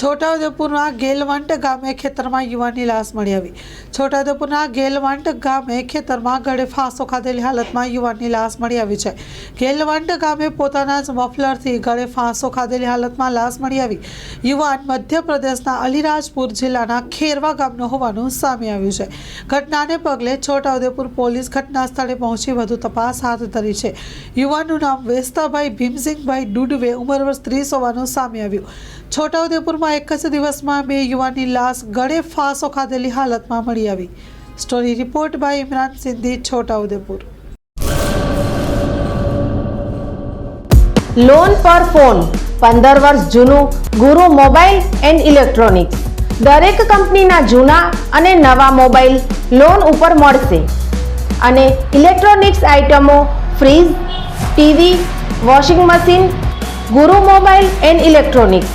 છોટાઉદેપુરના ગેલવંટ ગામે ખેતરમાં યુવાનની લાશ મળી આવી. છોટાઉદેપુરના ગેલવંટ ગામે ખેતરમાં ગળે ફાંસો ખાધેલી હાલતમાં યુવાનની લાશ મળી આવી છે. ગેલવંટ ગામે પોતાના જ મફલરથી ગળે ફાંસો ખાધેલી હાલતમાં લાશ મળી આવી. યુવાન મધ્યપ્રદેશના અલીરાજપુર જિલ્લાના ખેરવા ગામનો હોવાનું સામે આવ્યું છે. ઘટનાને પગલે છોટાઉદેપુર પોલીસ ઘટના સ્થળે પહોંચી વધુ તપાસ હાથ ધરી છે. યુવાનનું નામ વેસ્તાભાઈ ભીમસિંહભાઈ ડુડવે ઉંમર વર્ષ ત્રીસ હોવાનું સામે આવ્યું. છોટાઉદેપુરમાં એક જ દિવસમાં બે યુવાનની લાશ ગળે ફાંસો ખાધેલી હાલતમાં મળી આવી. Story report by Imran Sindhi Chhotaudepur. Loan પર ફોન પંદર વર્ષ જૂનું ગુરુ મોબાઈલ એન્ડ ઇલેક્ટ્રોનિક્સ. દરેક કંપનીના જૂના અને નવા મોબાઈલ લોન ઉપર મળશે. અને ઇલેક્ટ્રોનિક્સ આઇટમો fridge, TV, washing machine, Guru mobile and electronics.